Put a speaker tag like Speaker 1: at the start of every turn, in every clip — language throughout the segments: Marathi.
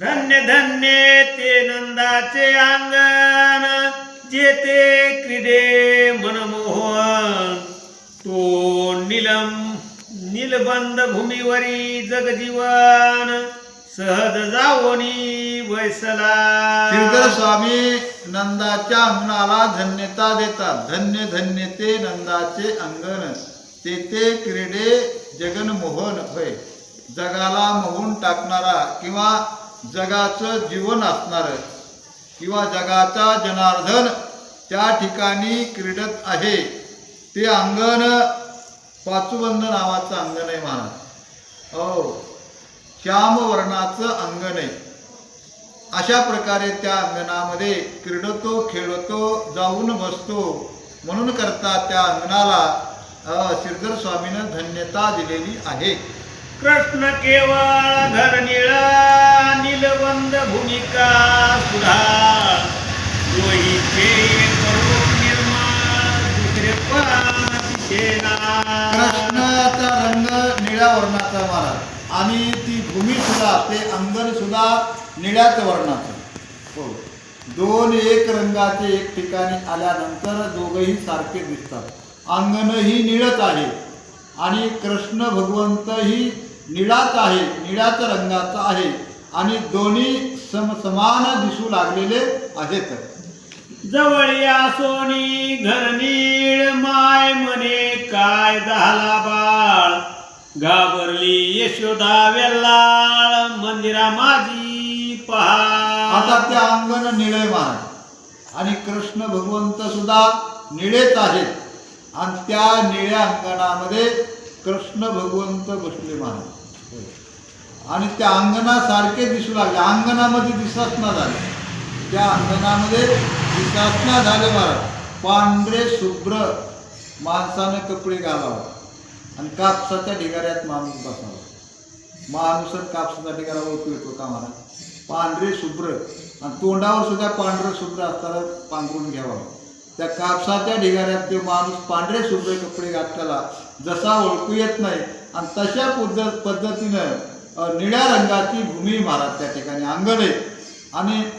Speaker 1: धन्य धन्य ते नंदाचे अंगण जेते क्रीडे मनमोहन. तो निलम निलबंद भूमीवरी जगजीवन सहज जावणी वैसला
Speaker 2: श्रीधर स्वामी नंदाच्या अंगणाला धन्यता देतात. धन्य धन्य ते नंदाचे अंगण तेथे क्रीडे जगनमोहन होय. जगाला मोहून टाकणारा किंवा जगाचं जीवन असणार. किंवा जगाचा जनार्दन त्या ठिकाणी क्रीडत आहे. ते अंगण पाचुबंद नावाचं अंगण आहे महाराज. हो. श्यामवर्णाचं अंगण आहे. अशा प्रकारे त्या अंगणामध्ये क्रीडतो खेळतो जाऊन बसतो. म्हणून करता त्या अंगणाला श्रीधर स्वामीनं धन्यता दिलेली आहे.
Speaker 1: कृष्ण केवळ धर निळा निलबंद भूमिका सुधा. लोहीचे करून निर्माण दुसरे पण
Speaker 2: कृष्णाचा रंग निळ्या वर्णाचा महाराज आणि ती भूमी सुद्धा ते अंगण सुद्धा निळ्याच वर्णाचं. हो. दोन एक रंगाचे एक ठिकाणी आल्यानंतर दोघंही सारखे दिसतात. अंगणही निळत आहे. आणि कृष्ण भगवंतही निळाच आहे निळ्याच रंगाचा आहे आणि दोन्ही सम समान दिसू लागलेले आहेत.
Speaker 1: जवळी सोनी घरनीळ माय म्हणे काय झाला बाळ? घाबरली यशोदा वेल्लाळ मंदिरा माझी पहा
Speaker 2: आता ते अंगण निळे महाराज आणि कृष्ण भगवंत सुद्धा निळेच आहेत. आणि त्या निळ्या अंगणामध्ये कृष्ण भगवंत बसले महाराज आणि त्या अंगणासारखे दिसू लागले. अंगणामध्ये दिसासना झाले. त्या अंगणामध्ये दिसत झाले महाराज पांढरे शुभ्र माणसानं कपडे घालावं आणि कापसाच्या ढिगाऱ्यात माणूस बसावा. माणूसच कापसाचा ढिगाऱ्यावर ओळखू येतो महाराज पांढरे शुभ्र आणि तोंडावर सुद्धा पांढरं शुभ्र असताना पांघरून घ्यावं. त्या कापसाच्या ढिगाऱ्यात ते माणूस पांढरे शुभ्र कपडे घातलेला जसा ओळखू येत नाही आणि तशा पद्धत पद्धतीनं निळ्या रंगाची भूमी महाराज त्या ठिकाणी अंगण. आहे आणि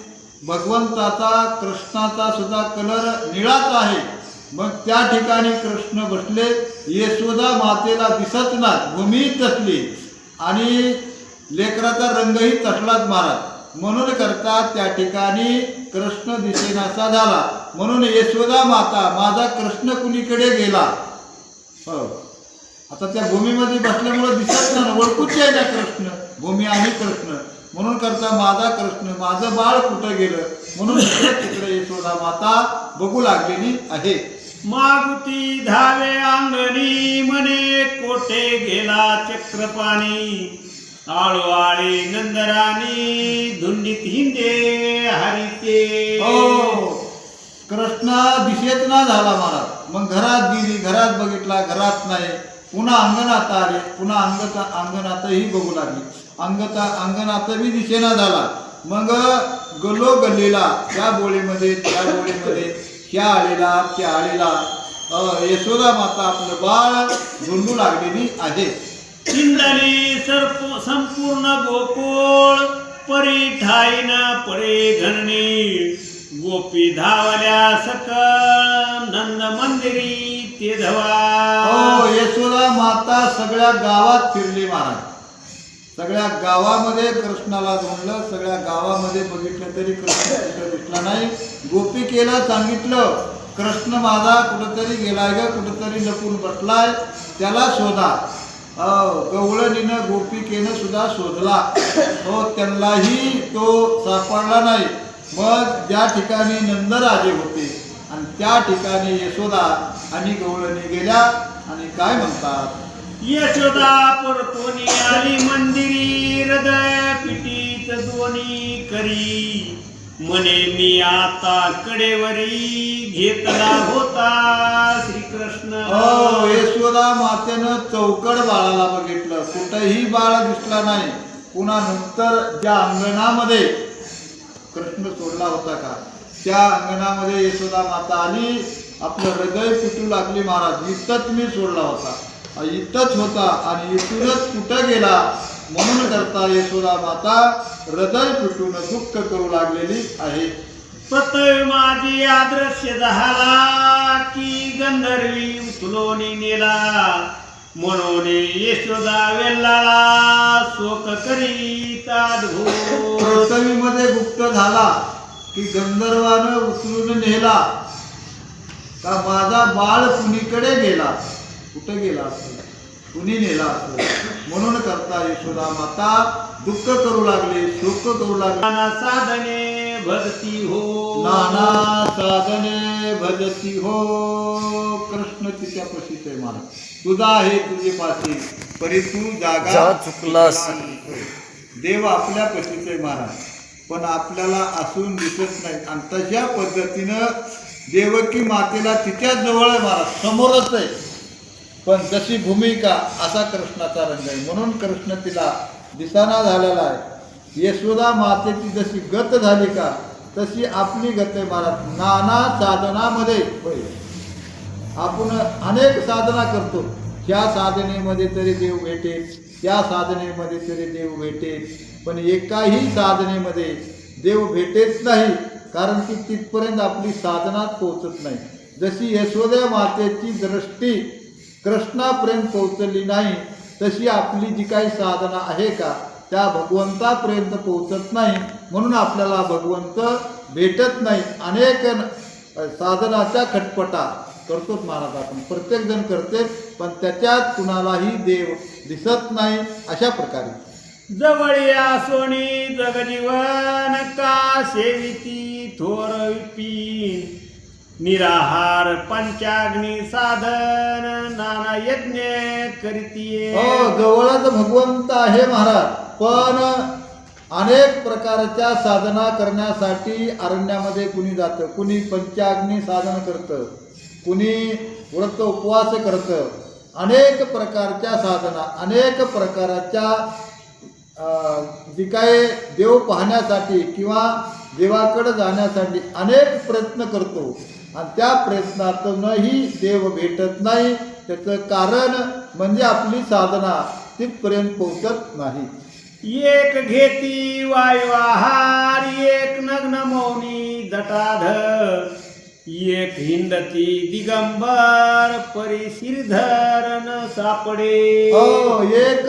Speaker 2: भगवंताचा कृष्णाचा सुद्धा कलर निळाच आहे. मग त्या ठिकाणी कृष्ण बसले. यशोदा मातेला दिसत ना भूमी तसली. आणि लेकराचा रंगही तसलाच महाराज म्हणून करता त्या ठिकाणी कृष्ण दिसेनासा झाला. म्हणून यशोदा माता माझा कृष्ण कुणीकडे गेला? हो. आता त्या भूमीमध्ये बसल्यामुळे दिसत ना ओळखूच आहे ना कृष्ण. भूमी आणि कृष्ण. म्हणून करता माझा कृष्ण. माझं बाळ कुठं गेलं? म्हणून तिकडे यशोदा माता बघू लागलेली आहे.
Speaker 1: मागुती धावे अंगणी म्हणे कोठे गेला चक्रपाणी? आळू आळे नंदराणी धुंडीत हिंदे हरिते.
Speaker 2: हो. कृष्ण दिशेत ना झाला महाराज मग घरात गेली घरात बघितला घरात नाही. पुन्हा अंगणात आले पुन्हा अंगता अंगणातही बघू लागली. अंगता अंगणातही दिसेना झाला. मग गलो गल्लीला त्या बोळीमध्ये त्या बोळीमध्ये त्या आलेला त्या आलेला यशोदा माता आपलं बाळ झुंडू लागलेली आहे.
Speaker 1: चिंदली सर्प संपूर्ण गोकुळ परी ठाईन परे घरणी. गोपी धावल्या सकळ नंद मंदिरी. ते धवा
Speaker 2: हो यशोदा माता सगळ्या गावात फिरली महाराज. सगळ्या गावामध्ये कृष्णाला धुंडलं सगळ्या गावामध्ये बघितलं तरी कृष्ण कुठं दिसला नाही. गोपिकेला सांगितलं कृष्ण माझा कुठंतरी गेलाय ग कुठंतरी लपून बसलाय त्याला शोधा. अहो, गवळणीनं गोपिकेनं सुद्धा शोधला. तो त्यांनाही तो सापडला नाही. मग ज्या ठिकाणी नंदराजे होते त्या ठिकाणी यशोदा आणि गवळणी गेल्या आणि काय म्हणतात?
Speaker 1: यशोदा परतोनी आली मंदिरी हृदय पिटीत दोन्ही करी. म्हणे मी आता कडेवरी घेतला होता श्रीकृष्ण.
Speaker 2: हो यशोदा मातेनं चौकड बाळाला बघितलं. कुठंही बाळ दिसला नाही. पुन्हा नंतर ज्या अंगणामध्ये कृष्ण सोडला होता का? त्या अंगणामध्ये यशोदा माता आली. आपलं हृदय पिटू लागली महाराज. इथंच मी सोडला होता. इथंच होता आणि इथूनच कुठं गेला? म्हणून करता यशोदा माता हृदय पिटून दुःख करू लागलेली आहे.
Speaker 1: पतय माझी आदर्श झाला की गंधर्वी उचलोनी नेला. म्हणून यशोदा वेल्लाला शोक करीत
Speaker 2: पृथ्वीमध्ये गुप्त झाला. की गंधर्वानं उचलून नेला. का माझा बाळ कुणीकडे गेला? कुठं गेला असेल कुणी नेला असेल म्हणून करता यशोदा माता दुःख करू लागले शोक करू लागले.
Speaker 1: नाना साधने भक्ती हो.
Speaker 2: नाना साधने भजती हो. कृष्ण तिच्या पशीच आहे मला तुझा आहे तुझे पाशी परी तू जागा
Speaker 3: जा चुकलास.
Speaker 2: देव आपल्या पशीच आहे महाराज पण आपल्याला असून दिसत नाही. आणि तशा पद्धतीनं देवकी मातेला तिच्या जवळ मारा समोरच आहे. पण जशी भूमिका असा कृष्णाचा रंग आहे. म्हणून कृष्ण तिला दिसाना झालेला आहे. यशोदा मातेची जशी गत झाली का तशी आपली गत आहे महाराज. नाना साधनामध्ये होय. आपण अनेक साधना करतो. त्या साधनेमध्ये तरी देव भेटेल त्या साधनेमध्ये तरी देव भेटेल. पण एकाही साधनेमध्ये देव भेटेच नाही कारण की तिथपर्यंत आपली साधनात पोहोचत नाही. जशी यशोदया मातेची दृष्टी कृष्णापर्यंत पोहोचली नाही तशी आपली जी काही साधना आहे का त्या भगवंतापर्यंत पोहोचत नाही म्हणून आपल्याला भगवंत भेटत नाही. अनेक साधनाच्या खटपटा करतोच महाराज आपण. प्रत्येकजण करते पण त्याच्यात कुणालाही देव दिसत नाही अशा प्रकारे.
Speaker 1: जवळ या सोनी जगजीवन का सेविती थोर विपीन. निराहार पंचाग्नी साधन नाना यज्ञ करीतीये.
Speaker 2: हो, जवळच भगवंत आहे महाराज पण अनेक प्रकारच्या साधना करण्यासाठी अरण्यामध्ये कुणी जातं? कुणी पंचाग्नी साधन करतं? कुणी व्रत उपवास करतं? अनेक प्रकारच्या साधना अनेक प्रकारच्या जी काय देव पाहण्यासाठी किंवा देवाकडे जाण्यासाठी अनेक प्रयत्न करतो. आणि त्या प्रयत्नातूनही देव भेटत नाही. त्याचं कारण म्हणजे आपली साधना तिथपर्यंत पोहोचत नाही.
Speaker 1: एक घेती वायवाहार एक नग्न मौनी जटाधर एक हिंदती दिगंबर परी सापडे.
Speaker 2: हो एक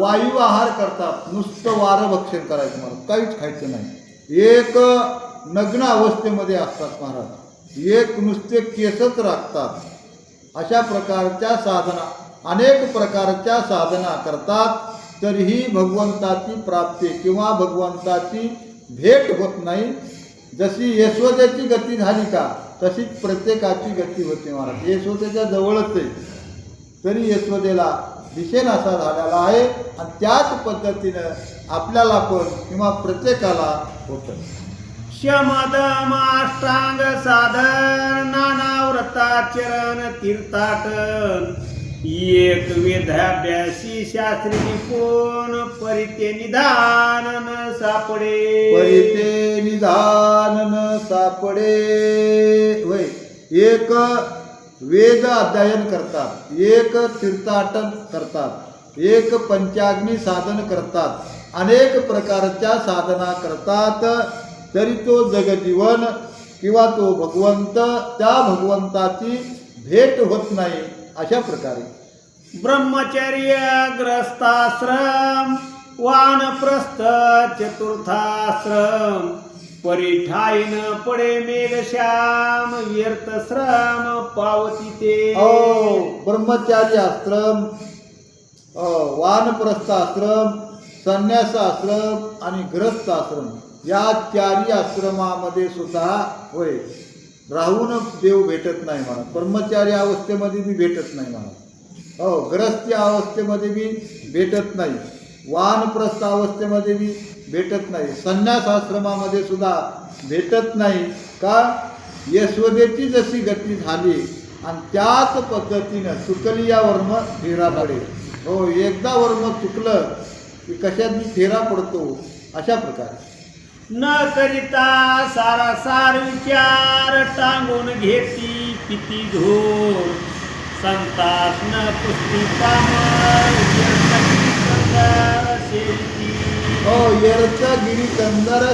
Speaker 2: वायू आहार करतात. नुसतं वारं भक्षण करायचं मला काहीच खायचं नाही. एक नग्न अवस्थेमध्ये असतात महाराज. एक नुसते केसच राखतात. अशा प्रकारच्या साधना अनेक प्रकारच्या साधना करतात. तरीही भगवंताची प्राप्ती किंवा भगवंताची भेट होत नाही. जशी यशोदेची गती झाली का तशीच प्रत्येकाची गती होते महाराज. यशोदेच्या जवळच आहे. तरी यशोदेला दिशेन असा झालेला आहे आणि त्याच पद्धतीनं आपल्याला पण किंवा प्रत्येकाला होतं.
Speaker 1: शमदमाष्टांग साधन नाना व्रताचरण तीर्थाटन. एक वेदाभ्यासी शास्त्री निपुण परिते निधान न सापडे.
Speaker 2: परिते निधान न सापडे. होय. एक वेद अध्ययन करतात. एक तीर्थाटन करतात. एक पंचाग्नी साधन करतात. अनेक प्रकारच्या साधना करतात. तरी तो जगजीवन किंवा तो भगवंत त्या भगवंताची भेट होत नाही. अशा प्रकारे.
Speaker 1: ब्रह्मचर्य ग्रस्ताश्रम वानप्रस्थ चतुर्थाश्रम परिठाईन पडे मेघश्याम व्यर्थ श्रम पावती ते.
Speaker 2: हो ब्रह्मचारी आश्रम वानप्रस्थ आश्रम संन्यास आश्रम आणि ग्रस्त आश्रम या चारी आश्रमामध्ये सुद्धा होय. राहून देव भेटत नाही म्हणा ब्रह्मचारी अवस्थेमध्ये बी भेटत नाही म्हणा हो ग्रस्त अवस्थेमध्ये बी भेटत नाही. वानप्रस्थ अवस्थेमध्ये बी भेटत नाही. संन्यास आश्रमामध्ये सुद्धा भेटत नाही. का? यशोदेची जशी गती झाली आणि त्याच पद्धतीनं चुकली या वर्म फेरा पडेल. हो एकदा वर्म चुकलं की कशात मी फेरा पडतो? अशा प्रकारे.
Speaker 1: न करिता सारा सार विचार टांगून घेती किती धूर संतास न पुस्ती पामर व्यर्थ संसार सेविती
Speaker 2: हो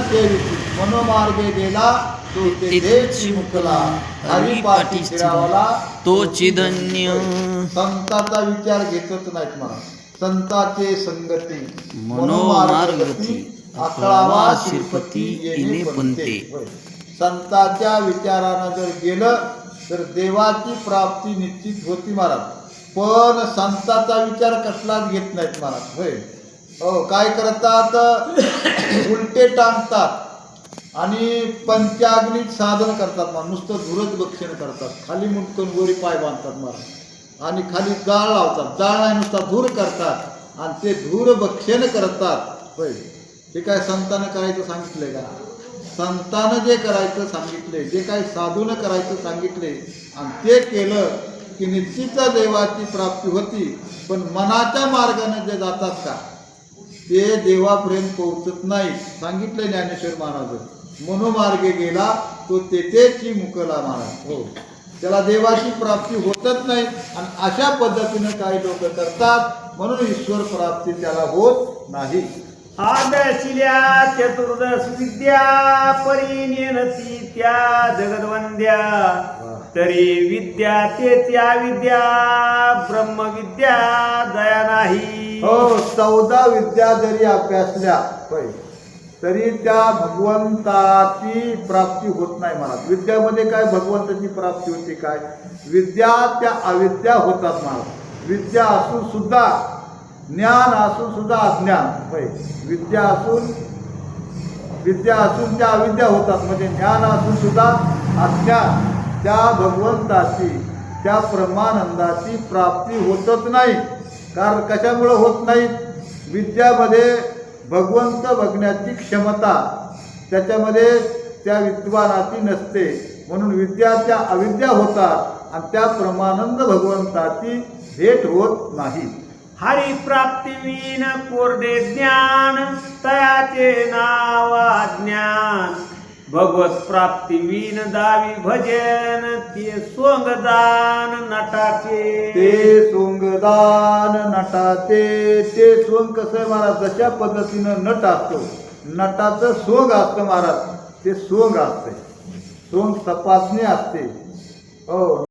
Speaker 2: सेविती मनोमार्गे गेला तो तेथेच मुकला. हरिपाठी फिरावला.
Speaker 3: तो चिदन्य
Speaker 2: संताचा विचार घेतच नाहीत मला संताचे संगती.
Speaker 3: मनोमार्गती,
Speaker 2: आकळावा शिरपती येणे पंते. संताच्या विचारानं जर गेलं तर देवाची प्राप्ती निश्चित होती महाराज. पण संताचा विचार कसलाच घेत नाहीत महाराज. होय. हो काय करतात? उलटे टांगतात आणि पंचाग्नीत साधन करतात महाराज. नुसतं धुरत भक्षण करतात. खाली मुटकन गोरी पाय बांधतात महाराज. आणि खाली जाळ लावतात. जाळ नाही नुसता धूर करतात. आणि ते धूर भक्षण करतात. होय. हे काय संतानं करायचं सांगितलंय का? संतानं जे करायचं सांगितले जे काही साधून करायचं सांगितले आणि ते केलं की निश्चित देवाची प्राप्ती होती पण मनाच्या मार्गाने जे जातात का ते देवापर्यंत पोहोचत नाही. सांगितले ज्ञानेश्वर महाराज मनोमार्गे गेला तो तेथेची मुकला महाराज हो. त्याला देवाची प्राप्ती होतच नाही आणि अशा पद्धतीनं काही लोक करतात म्हणून ईश्वर प्राप्ती त्याला होत नाही.
Speaker 1: आदशिल्या चतुर्दश विद्या परिनेनती त्या जगदवंद्या. तरी विद्या तेच विद्या ब्रह्मविद्या दया नाही.
Speaker 2: हो चौदा विद्या जरी अभ्यासल्या तरी त्या भगवंताची प्राप्ती होत नाही मला विद्यामध्ये काय भगवंताची प्राप्ती होते काय? विद्या त्या अविद्या होतात मला विद्या असून सुद्धा ज्ञान असून सुद्धा अज्ञान. होय. विद्या असून विद्या असून त्या अविद्या होतात. म्हणजे ज्ञान असून सुद्धा अज्ञान त्या भगवंताची त्या परमानंदाची प्राप्ती होतच नाही. कारण कशामुळं होत नाही? विद्यामध्ये भगवंत बघण्याची क्षमता. त्याच्यामध्ये त्या विद्वानाची नसते. म्हणून विद्या त्या अविद्या होतात आणि त्या परमानंद भगवंताची भेट होत नाही.
Speaker 1: हरी प्राप्ती कोरडे ज्ञान तयाचे नाव ज्ञान भगवत प्राप्तीवीन दावी भजन ते सोंगदान नटाचे.
Speaker 2: ते सोंगदान नटाचे ते सोंग कसं महाराज? जशा पद्धतीनं नट असतो नटाचं सोंग असतं महाराज. ते सोंग असते. सोंग तपासणी असते. हो.